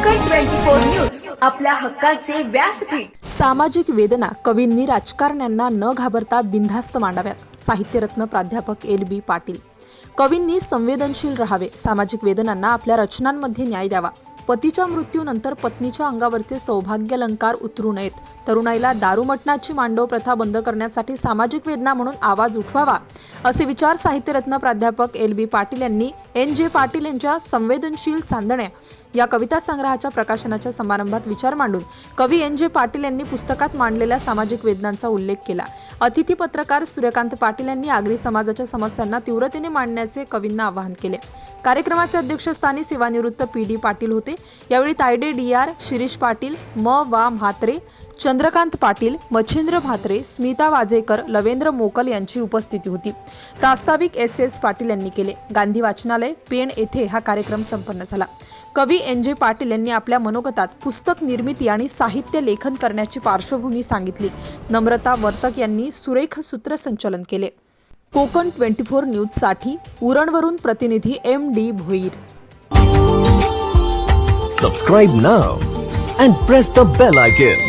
Four news आपल्या हक्काचे व्यासपीठ. सामाजिक वेदना कवींनी राजकारण्यांना न घाबरता बिनधास्त मांडाव्यात साहित्यरत्न प्राध्यापक एल बी पाटील. कवींनी संवेदनशील राहावे सामाजिक वेदनांना आपल्या रचनांमध्ये न्याय द्यावा. पतीच्या मृत्यूनंतर पत्नीच्या अंगावरचे सौभाग्यालंकार उतरू नयेत. तरुणाईला दारूमटणाची मांडव प्रथा बंद करण्यासाठी सामाजिक वेदना म्हणून आवाज उठवावा असे विचार साहित्यरत्न प्राध्यापक एल बी पाटील यांनी एन जे पाटील यांच्या संवेदनशील चांदण्या या कविता संग्रहाच्या प्रकाशनाच्या समारंभात विचार मांडून कवी एन जे पाटील यांनी पुस्तकात मांडलेल्या सामाजिक वेदनांचा उल्लेख केला. अतिथी पत्रकार सूर्यकांत पाटील यांनी आगरी समाजाच्या समस्यांना तीव्रतेने मांडण्याचे कवींना आवाहन केले. कार्यक्रमाचे अध्यक्षस्थानी सेवानिवृत्त पी डी पाटील होते. यावेळी तायडे डी आर शिरीष पाटील म वा म्हात्रे चंद्रकांत पाटील मच्छिंद्र भात्रे स्मिता वाजेकर लवेंद्र मोकल यांची उपस्थिती होती. प्रास्ताविक एस एस पाटील यांनी केले. गांधी वाचनालय पेण येथे हा कार्यक्रम संपन्न झाला. कवी एन जे पाटील यांनी आपल्या मनोगतात पुस्तक निर्मिती आणि साहित्य लेखन करण्याची पार्श्वभूमी सांगितली. नम्रता वर्तक यांनी सुरेख सूत्रसंचलन केले. कोकण ट्वेंटी फोर न्यूजसाठी उरणवरून प्रतिनिधी M D Bhoir. Subscribe now and press the bell icon